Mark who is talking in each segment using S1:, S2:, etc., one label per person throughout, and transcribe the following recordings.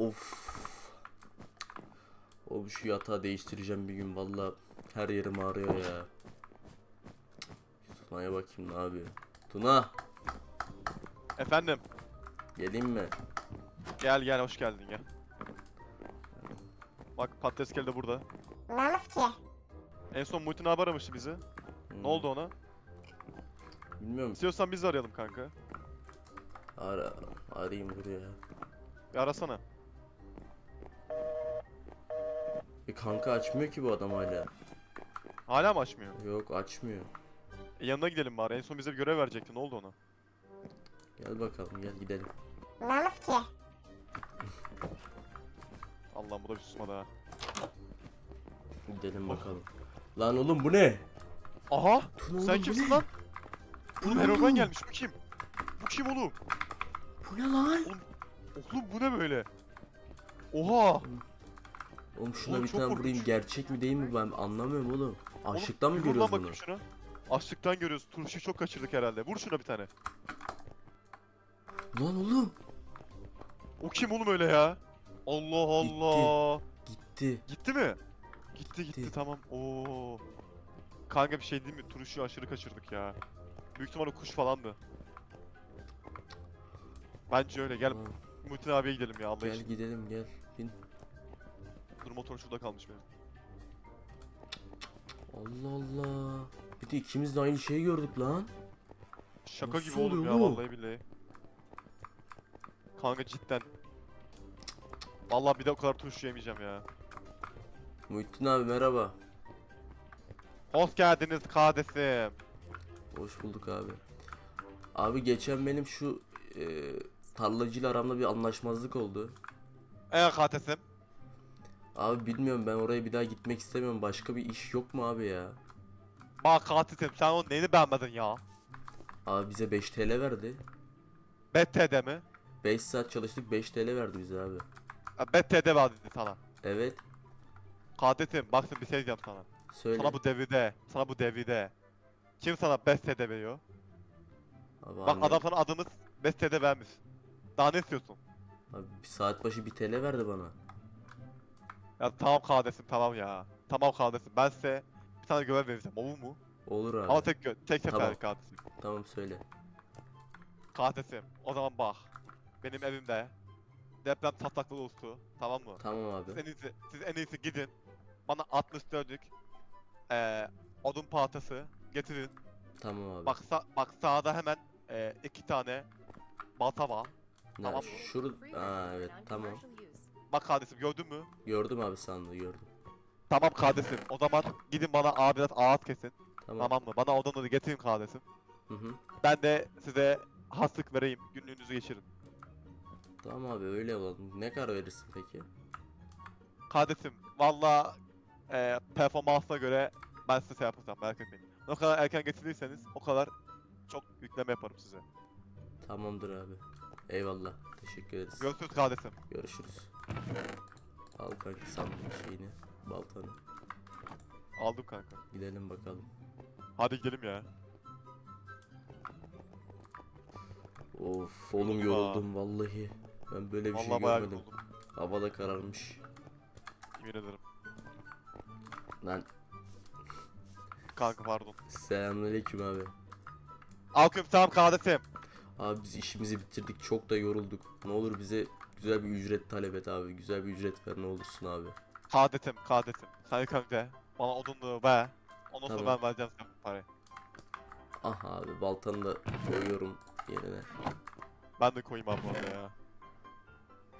S1: Of. Oğlum şu yatağı değiştireceğim bir gün valla her yerim ağrıyor ya. Tuna'ya bakayım ne yapıyor. Tuna
S2: Efendim.
S1: geleyim mi?
S2: Gel gel hoş geldin gel. Bak patates de burada.
S3: Namus ki.
S2: En son Muhittin abi aramıştı bizi.
S1: Hmm,
S2: Ne oldu ona?
S1: Bilmiyorum.
S2: İstiyorsan biz de arayalım kanka.
S1: Ara, arayayım dur ya.
S2: Bir arasana.
S1: E kanka açmıyor ki bu adam hala.
S2: Hala mı açmıyor?
S1: Yok açmıyor.
S2: E, yanına gidelim bari. En son bize bir görev verecekti. Ne oldu ona?
S1: Gel bakalım gel gidelim.
S3: Namus ki.
S2: Allah'ım bu da bir susmadı ha.
S1: Gidelim bakalım. Lan oğlum bu ne?
S2: Aha! Sen kimsin lan?
S1: Bu
S2: Oğlum
S1: ne
S2: Herobrine gelmiş. Bu kim? Bu kim oğlum?
S1: Bu ne lan?
S2: Oğlum bu ne böyle? Oha!
S1: Oğlum şuna
S2: Oğlum
S1: bir
S2: çok
S1: tane vurayım
S2: korkunç.
S1: gerçek mi değil mi ben anlamıyorum oğlum. Açlıktan mı görüyoruz
S2: lan
S1: bunu?
S2: bakayım şuna. Açlıktan görüyoruz. Turşuyu çok kaçırdık herhalde. Vur şuna bir tane.
S1: Lan oğlum
S2: O kim oğlum öyle ya? Allah Allah.
S1: gitti.
S2: Gitti mi? Gitti gitti
S1: Gitti.
S2: tamam. Oo. Kanka bir şey değil mi? Turşuyu aşırı kaçırdık ya. Büyük ihtimalle kuş falandı. Bence öyle. Gel
S1: Lan,
S2: Muhittin abiye gidelim ya Allah
S1: gel
S2: için.
S1: gidelim gel. Bin.
S2: Dur motor şurada kalmış benim.
S1: Allah Allah. Bir de ikimiz de aynı şeyi gördük lan.
S2: Şaka
S1: Nasıl
S2: gibi oğlum
S1: oluyor
S2: ya
S1: bu?
S2: vallahi billahi. Kanka cidden. Vallahi bir de o kadar turşu yemeyeceğim ya.
S1: Muhittin abi merhaba.
S2: Hoş geldiniz kardeşim.
S1: Hoş bulduk abi. Abi geçen benim şu e, tarlacıyla aramda bir anlaşmazlık oldu.
S2: Evet kardeşim.
S1: Abi bilmiyorum ben oraya bir daha gitmek istemiyorum. Başka bir iş yok mu abi ya?
S2: Bak kardeşim sen onun neyini beğenmedin ya?
S1: Abi bize 5 TL verdi.
S2: BT'de mi?
S1: 5 saat çalıştık 5 TL verdi bize abi.
S2: Ha, BT'de verdi sana.
S1: Evet.
S2: Kardeşim bak şimdi bir şey diyeceğim sana.
S1: Söyle.
S2: Sana bu devirde, sana bu devirde. Kim sana BT'de veriyor?
S1: Abi,
S2: Bak
S1: anne-
S2: adam sana adını BT'de vermiş. Daha ne istiyorsun?
S1: Abi bir saat başı 1 TL verdi bana.
S2: Ya tamam kardeşim tamam ya. Tamam kardeşim ben size bir tane görev vereceğim olur mu?
S1: Olur abi.
S2: Ama tek gö tek
S1: Tamam.
S2: sefer kardeşim.
S1: Tamam söyle.
S2: Kardeşim o zaman bak. Benim evimde deprem çatlakları oluştu. Tamam mı?
S1: Tamam
S2: Siz
S1: abi.
S2: en iyisi, siz en iyisi gidin. Bana 64'lük eee odun pahatası getirin.
S1: Tamam abi.
S2: Bak sa bak sağda hemen eee iki tane balta var. Tamam.
S1: şurada. Aa evet tamam.
S2: Bak kardeşim gördün mü?
S1: Gördüm abi sandığı gördüm.
S2: Tamam kardeşim. O zaman gidin bana abi biraz ağaç kesin.
S1: Tamam.
S2: Tamam mı? Bana odunları getirin kardeşim.
S1: Hı hı.
S2: Ben de size haslık vereyim. Günlüğünüzü geçirin.
S1: Tamam abi öyle olalım. Ne kadar verirsin peki?
S2: Kardeşim valla eee performansına göre ben size şey yapacağım merak etmeyin. Ne kadar erken getirirseniz o kadar çok yükleme yaparım size.
S1: Tamamdır abi. Eyvallah. Teşekkür ederiz.
S2: Görüşürüz kardeşim.
S1: Görüşürüz. Al kanka sandığın şeyini. Baltanı.
S2: Aldım kanka.
S1: Gidelim bakalım.
S2: Hadi gidelim ya.
S1: Of oğlum
S2: Yoruldum
S1: yoruldum vallahi. Ben böyle bir şey
S2: Vallahi bayağı
S1: görmedim.
S2: yoruldum.
S1: Hava da kararmış.
S2: Yemin ederim.
S1: Lan
S2: Kanka pardon.
S1: selamünaleyküm abi.
S2: Alkım tamam kardeşim.
S1: Abi biz işimizi bitirdik. Çok da yorulduk. Ne olur bize güzel bir ücret talep et abi. Güzel bir ücret ver ne olursun abi.
S2: Kardeşim kardeşim. Sen önce bana odunluğu ver. Ondan sonra
S1: Tamam.
S2: ben vereceğim sana parayı.
S1: Aha abi baltanı da koyuyorum yerine.
S2: Ben de koyayım abi orada ya.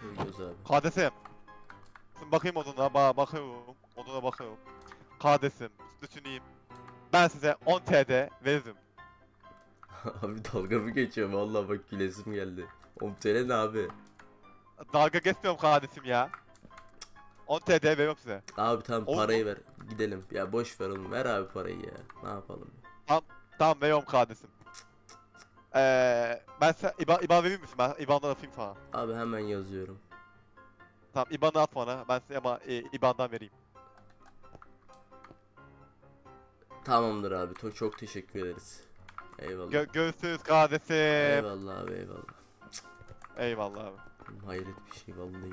S1: Koyuyoruz abi.
S2: Kardeşim. Şimdi bakayım oduna, ba bakıyorum. Oduna bakıyorum. Kardeşim, düşüneyim. Ben size 10 TD veririm.
S1: abi dalga mı geçiyor? Vallahi bak gülesim geldi. 10 TL ne abi?
S2: Dalga geçmiyorum kardeşim ya. 10 TD veriyorum size.
S1: Abi tamam
S2: Oğlum-
S1: parayı ver. Gidelim. Ya boş ver oğlum. Ver abi parayı ya. Ne yapalım?
S2: Tamam veriyorum kardeşim. Eee ben size IBAN, IBAN verir misin? Ben IBAN'dan atayım sana.
S1: Abi hemen yazıyorum.
S2: Tamam IBAN'ı at bana. Ben size ama e, IBAN'dan vereyim.
S1: Tamamdır abi. To çok teşekkür ederiz. Eyvallah.
S2: Gö görüşürüz kardeşim.
S1: Eyvallah abi eyvallah.
S2: Eyvallah abi.
S1: Hayret bir şey vallahi.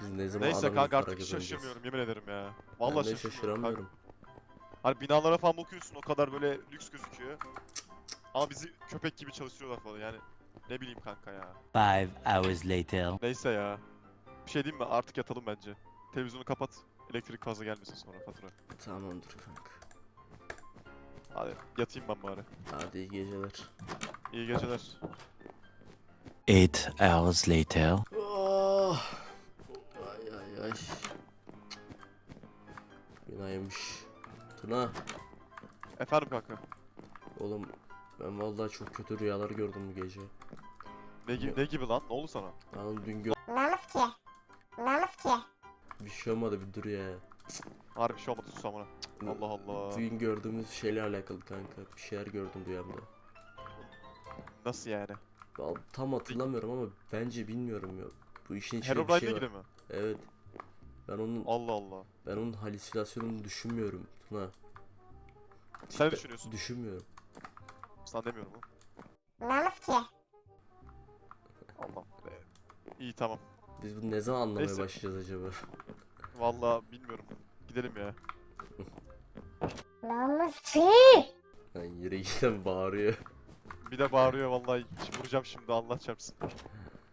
S1: Biz ne zaman
S2: Neyse kanka artık hiç şaşırmıyorum yemin ederim ya.
S1: Ben
S2: Vallahi
S1: de
S2: şaşırmıyorum.
S1: şaşıramıyorum.
S2: kanka. Hani binalara falan bakıyorsun o kadar böyle lüks gözüküyor. Ama bizi köpek gibi çalıştırıyorlar falan yani. Ne bileyim kanka ya.
S4: Five hours later.
S2: Neyse ya. Bir şey diyeyim mi? Artık yatalım bence. Televizyonu kapat. Elektrik fazla gelmesin sonra fatura.
S1: Tamamdır kanka.
S2: Hadi yatayım ben bari.
S1: Hadi iyi geceler.
S2: İyi geceler.
S4: Eight hours later.
S1: Oh. Ay ay ay. Günaymış. Tuna.
S2: Efendim kanka.
S1: Oğlum ben vallahi çok kötü rüyalar gördüm bu gece.
S2: Ne, gi- ne gibi lan? Ne oldu sana?
S1: Lan dün gö
S3: Namus ki. Namus ki.
S1: bir şey olmadı bir dur ya.
S2: Harbi bir şey olmadı sus amına. Allah Allah.
S1: Dün gördüğümüz şeyle alakalı kanka. Bir şeyler gördüm rüyamda.
S2: Nasıl yani?
S1: Vallahi tam hatırlamıyorum ama bence bilmiyorum ya. Bu işin içinde bir
S2: Herobrine'le
S1: şey var.
S2: ilgili mi?
S1: Evet. Ben onun
S2: Allah Allah.
S1: ben onun halüsinasyonunu düşünmüyorum Tuna.
S2: Sen
S1: Cidden
S2: düşünüyorsun?
S1: Düşünmüyorum.
S2: Sana demiyorum mu?
S3: Namus ki.
S2: Allah. Ee, İyi tamam.
S1: Biz bunu ne zaman anlamaya
S2: Neyse.
S1: başlayacağız acaba?
S2: Vallahi bilmiyorum. Gidelim ya.
S3: Namus ki.
S1: Yani yere giden bağırıyor.
S2: Bir de bağırıyor vallahi. Şimdi vuracağım şimdi Allah çarpsın.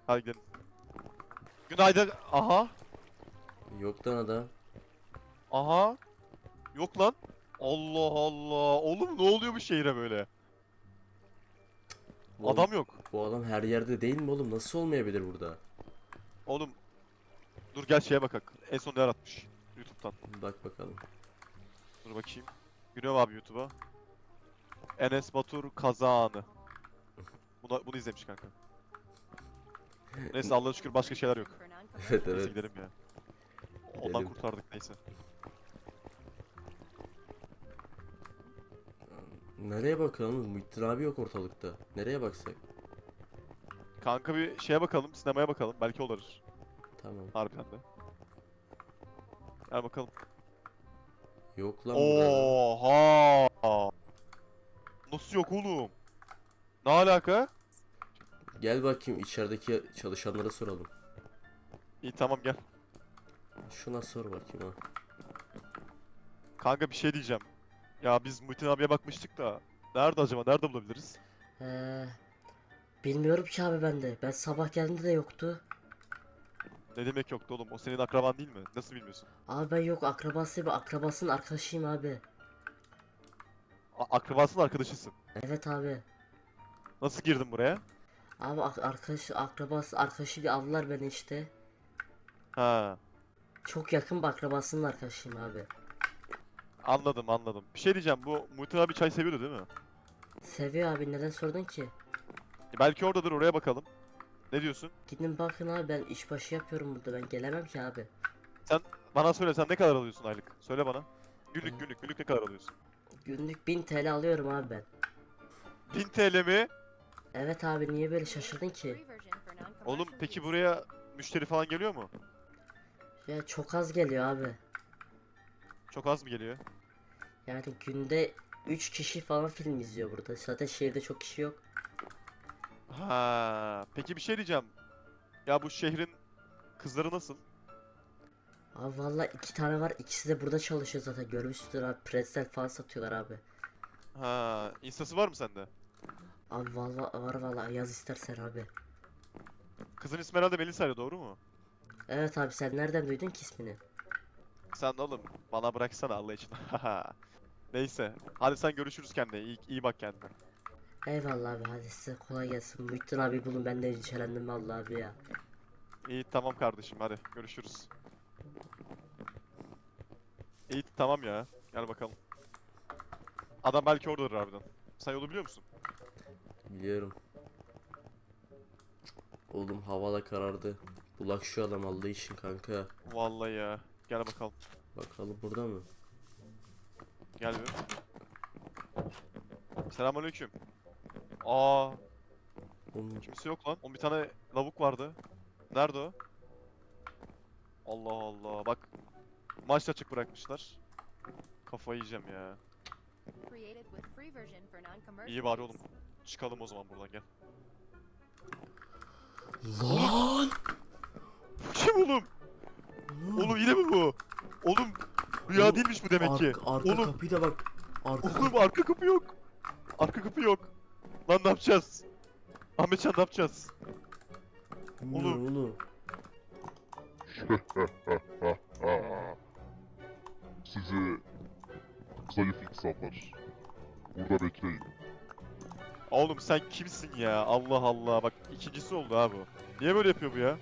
S2: Hadi gidelim. Günaydın. Aha.
S1: Yok lan adam.
S2: Aha. Yok lan. Allah Allah. Oğlum ne oluyor bu şehire böyle?
S1: Bu
S2: Adam yok.
S1: Bu adam her yerde değil mi oğlum? Nasıl olmayabilir burada?
S2: Oğlum. Dur gel şeye bakak. En son ne aratmış? YouTube'dan.
S1: Bak bakalım.
S2: Dur bakayım. Güney abi YouTube'a. Enes Batur kaza anı. Bunu, bunu izlemiş kanka. Neyse Allah'a şükür başka şeyler yok.
S5: non-
S1: Evet
S2: Neyse
S1: evet.
S2: gidelim ya. Ondan
S1: Gidelim.
S2: kurtardık neyse.
S1: Nereye bakalım? Muhittin abi yok ortalıkta. Nereye baksak?
S2: Kanka bir şeye bakalım, sinemaya bakalım. Belki olur.
S1: Tamam.
S2: Harbiden de. Gel bakalım.
S1: Yok lan burada.
S2: Oha! Nasıl yok oğlum? Ne alaka?
S1: Gel bakayım içerideki çalışanlara soralım.
S2: İyi tamam gel.
S1: Şuna sor bakayım ha.
S2: Kanka bir şey diyeceğim. Ya biz Muhittin abiye bakmıştık da. Nerede acaba? Nerede bulabiliriz?
S6: Ee, bilmiyorum ki abi ben de. Ben sabah geldiğimde de yoktu.
S2: Ne demek yoktu oğlum? O senin akraban değil mi? Nasıl bilmiyorsun?
S6: Abi ben yok akrabası akrabasının arkadaşıyım abi.
S2: A- akrabasının arkadaşısın.
S6: Evet abi.
S2: Nasıl girdin buraya?
S6: Abi ak- arkadaş akrabası arkadaşı bir aldılar beni işte.
S2: Ha.
S6: Çok yakın bir akrabasının arkadaşıyım abi.
S2: Anladım anladım. Bir şey diyeceğim. Bu Muhittin abi çay seviyordu değil mi?
S6: Seviyor abi neden sordun ki?
S2: E, belki oradadır oraya bakalım. Ne diyorsun?
S6: Gidin bakın abi ben işbaşı yapıyorum burada ben gelemem ki abi.
S2: Bana söyle sen ne kadar alıyorsun aylık? Söyle bana. Günlük günlük günlük ne kadar alıyorsun?
S6: Günlük 1000 TL alıyorum abi ben.
S2: 1000 TL mi?
S6: Evet abi niye böyle şaşırdın ki?
S2: Oğlum peki buraya müşteri falan geliyor mu?
S6: Ya çok az geliyor abi.
S2: Çok az mı geliyor?
S6: Yani günde 3 kişi falan film izliyor burada. Zaten şehirde çok kişi yok.
S2: Ha, peki bir şey diyeceğim. Ya bu şehrin kızları nasıl?
S6: Abi valla iki tane var. ikisi de burada çalışıyor zaten. Görmüşsündür abi. Pretzel falan satıyorlar abi.
S2: Ha, instası var mı sende?
S6: Abi valla var valla yaz istersen abi.
S2: Kızın ismi herhalde Melisa'ydı doğru mu?
S6: Evet abi sen nereden duydun ki ismini?
S2: Sen de oğlum bana bıraksana Allah için. Neyse. Hadi sen görüşürüz kendine. İyi, iyi bak kendine.
S6: Eyvallah abi hadi size kolay gelsin. Muhittin abi bulun ben de endişelendim vallahi abi ya.
S2: İyi tamam kardeşim hadi görüşürüz. İyi tamam ya. Gel bakalım. Adam belki oradadır harbiden. Sen yolu biliyor musun?
S1: Biliyorum. Oğlum hava da karardı. Bulak şu adam Allah için kanka.
S2: Vallahi ya. Gel bakalım.
S1: Bakalım burada mı?
S2: Gel bir. Selamünaleyküm. Aa,
S1: Oğlum,
S2: kimse yok lan. O bir tane lavuk vardı. Nerede o? Allah Allah. Bak. Maç açık bırakmışlar. Kafayı yiyeceğim ya. İyi bari oğlum. Çıkalım o zaman buradan gel.
S1: Lan!
S2: Kim oğlum? Oğlum yine mi bu? Oğlum rüya değilmiş bu demek ki.
S1: Arka, arka
S2: Oğlum.
S1: kapıyı da bak. Arka
S2: Oğlum arka kapı yok. Arka kapı yok. Lan ne yapacağız? Ahmetcan ne yapacağız?
S1: Bilmiyorum oğlum.
S7: Sizi zayıf insanlar. Burada bekleyin.
S2: Oğlum sen kimsin ya? Allah Allah. Bak ikincisi oldu ha bu. Niye böyle yapıyor bu ya?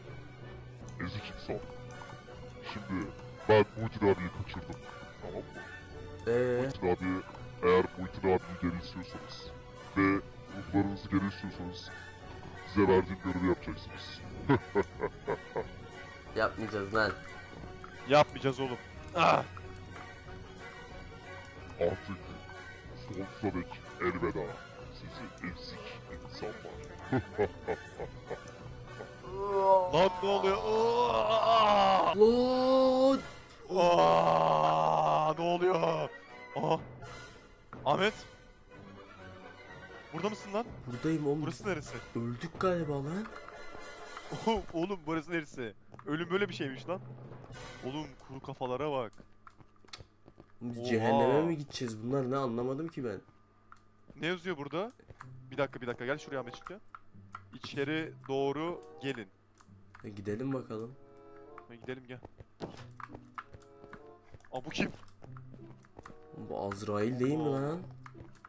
S7: Ezik insan. Şimdi ben Muhittin abiyi kaçırdım. Tamam mı?
S1: Eee?
S7: Muhittin abi eğer Muhittin abiyi geri istiyorsanız ve ruhlarınızı geri istiyorsanız size verdiğim görevi yapacaksınız.
S1: Yapmayacağız lan.
S2: Yapmayacağız oğlum. Ah!
S7: Artık sonsuza dek elveda. Sizi ezik insanlar.
S2: Lan ne oluyor? Aa!
S1: Lan!
S2: Aa! Ne oluyor? Aha. Ahmet. Burada mısın lan?
S1: Buradayım oğlum.
S2: Burası neresi?
S1: Öldük galiba lan.
S2: Oğlum, burası neresi? Ölüm böyle bir şeymiş lan. Oğlum kuru kafalara bak.
S1: Biz
S2: Oha.
S1: cehenneme mi gideceğiz? Bunlar ne anlamadım ki ben.
S2: Ne yazıyor burada? Bir dakika bir dakika gel şuraya Ahmetciğim. İçeri doğru gelin.
S1: E, gidelim bakalım.
S2: Ha, gidelim gel. Aa bu kim?
S1: Bu Azrail değil mi lan?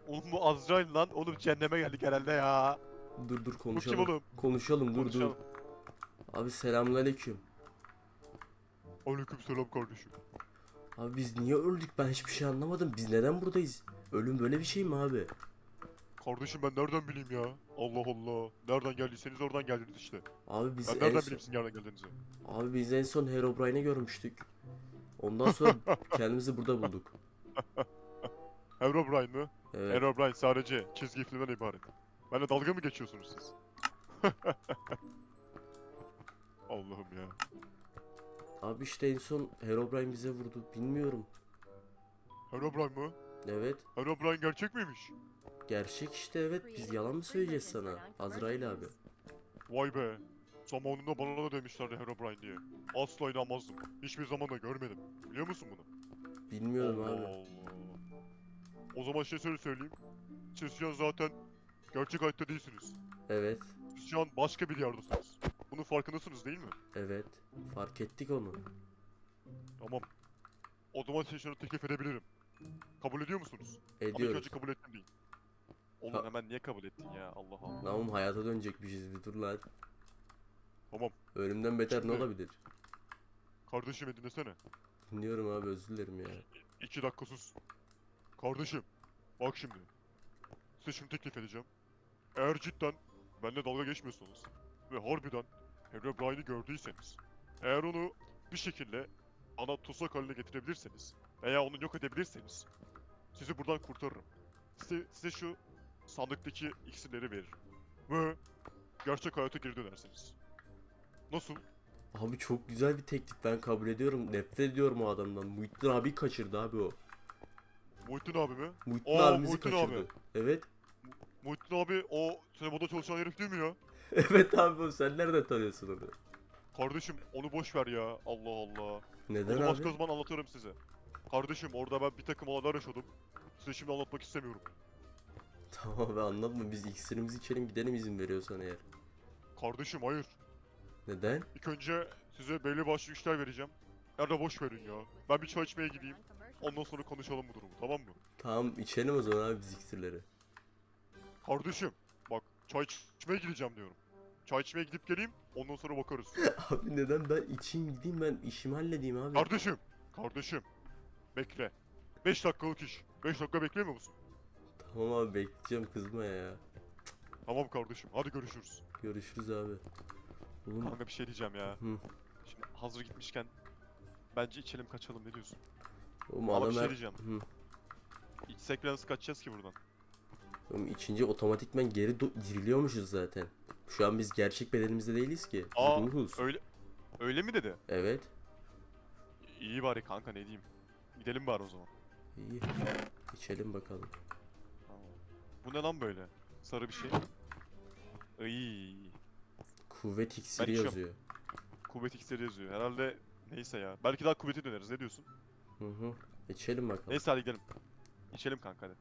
S2: Oğlum bu Azrail lan. Oğlum cehenneme geldik herhalde ya.
S1: Dur dur
S2: Bu kim
S1: konuşalım.
S2: oğlum?
S1: Konuşalım dur dur.
S2: Konuşalım.
S1: Abi selamünaleyküm.
S2: Aleyküm selam kardeşim.
S1: Abi biz niye öldük? Ben hiçbir şey anlamadım. Biz neden buradayız? Ölüm böyle bir şey mi abi?
S2: Kardeşim ben nereden bileyim ya? Allah Allah. Nereden geldiyseniz oradan geldiniz işte.
S1: Abi biz
S2: Ben
S1: en
S2: nereden
S1: son,
S2: bileyim sizin nereden geldiğinizi?
S1: abi biz en son Herobrine'i görmüştük. Ondan sonra kendimizi burada bulduk.
S2: Herobrine mı?
S1: Evet.
S2: Herobrine sadece çizgi filmden ibaret. Benimle dalga mı geçiyorsunuz siz? Allah'ım ya.
S1: Abi işte en son Herobrine bize vurdu. Bilmiyorum.
S2: Herobrine mı?
S1: Evet.
S2: Herobrine gerçek miymiş?
S1: Gerçek işte evet. Biz yalan mı söyleyeceğiz sana? Azrail abi.
S2: Vay be. Zamanında bana da demişlerdi Herobrine diye. Asla inanmazdım. Hiçbir zaman da görmedim. Biliyor musun bunu?
S1: Bilmiyorum
S2: Allah
S1: abi.
S2: Allah. O zaman şey şöyle söyleyeyim. Siz şu an zaten gerçek hayatta değilsiniz.
S1: Evet.
S2: Siz şu an başka bir yerdesiniz. Bunun farkındasınız değil mi?
S1: Evet. Fark ettik onu.
S2: Tamam. O zaman size şunu teklif edebilirim. Kabul ediyor musunuz? Ama ilk
S1: Ediyoruz.
S2: önce kabul ettim değil. Oğlum
S1: Ha-
S2: hemen niye kabul ettin ya? Allah Allah.
S1: Tamam hayata dönecekmişiz bir dur lan.
S2: Tamam.
S1: Ölümden beter ne
S2: Şimdi-
S1: olabilir?
S2: Kardeşimi dinlesene.
S1: Dinliyorum abi özür dilerim ya.
S2: İki dakika sus. Kardeşim, bak şimdi. Size şunu teklif edeceğim. Eğer cidden benimle dalga geçmiyorsanız ve harbiden Herobrine'i gördüyseniz, eğer onu bir şekilde ana tutsak haline getirebilirseniz veya onu yok edebilirseniz sizi buradan kurtarırım. Size, size şu sandıktaki iksirleri veririm. Ve gerçek hayata geri dönersiniz. Nasıl?
S1: Abi çok güzel bir teklif ben kabul ediyorum. Nefret ediyorum o adamdan. Muhittin abi kaçırdı abi o.
S2: Muhittin abi mi?
S1: Muhittin
S2: Aa,
S1: abimizi
S2: Muhittin
S1: kaçırdı.
S2: abi.
S1: Evet.
S2: Muhittin abi o sinemada çalışan herif değil mi ya?
S1: Evet abi o sen nereden tanıyorsun onu?
S2: Kardeşim onu boş ver ya. Allah Allah.
S1: Neden
S2: Onu başka
S1: abi?
S2: zaman anlatırım size. Kardeşim orada ben bir takım olaylar yaşadım. Size şimdi anlatmak istemiyorum.
S1: Tamam abi anlatma biz iksirimizi içelim gidelim izin veriyorsan eğer.
S2: Kardeşim hayır.
S1: Neden?
S2: İlk önce size belli başlı işler vereceğim. Nerede boş verin ya. Ben bir çay içmeye gideyim. Ondan sonra konuşalım bu durumu tamam mı?
S1: Tamam içelim o zaman abi biz iksirleri.
S2: Kardeşim bak çay iç- içmeye gideceğim diyorum. Çay içmeye gidip geleyim ondan sonra bakarız.
S1: Abi neden ben içeyim gideyim ben işimi halledeyim abi.
S2: Kardeşim. Kardeşim. Bekle. 5 dakikalık iş. 5 dakika beklemiyor musun?
S1: Tamam abi bekleyeceğim kızma ya.
S2: Tamam kardeşim hadi görüşürüz.
S1: Görüşürüz abi. Oğlum
S2: Kanka bir şey diyeceğim ya.
S1: Hı.
S2: Şimdi hazır gitmişken bence içelim kaçalım ne diyorsun?
S1: Oğlum
S2: Ama bir şey diyeceğim.
S1: Hı.
S2: İçsek bile nasıl kaçacağız ki buradan?
S1: Oğlum içince otomatikmen geri do- diriliyormuşuz zaten. Şu an biz gerçek bedenimizde değiliz ki. Biz
S2: Aa,
S1: ruhuz.
S2: Öyle öyle mi dedi?
S1: Evet.
S2: İyi bari kanka ne diyeyim. Gidelim bari o zaman.
S1: İyi. İçelim bakalım.
S2: Tamam. Bu ne lan böyle? Sarı bir şey. Iy.
S1: Kuvvet iksiri
S2: içiyorum.
S1: yazıyor.
S2: Kuvvet iksiri yazıyor. Herhalde neyse ya. Belki daha kuvveti döneriz. Ne diyorsun?
S1: Hı hı. İçelim bakalım.
S2: Neyse hadi gidelim. İçelim kanka hadi.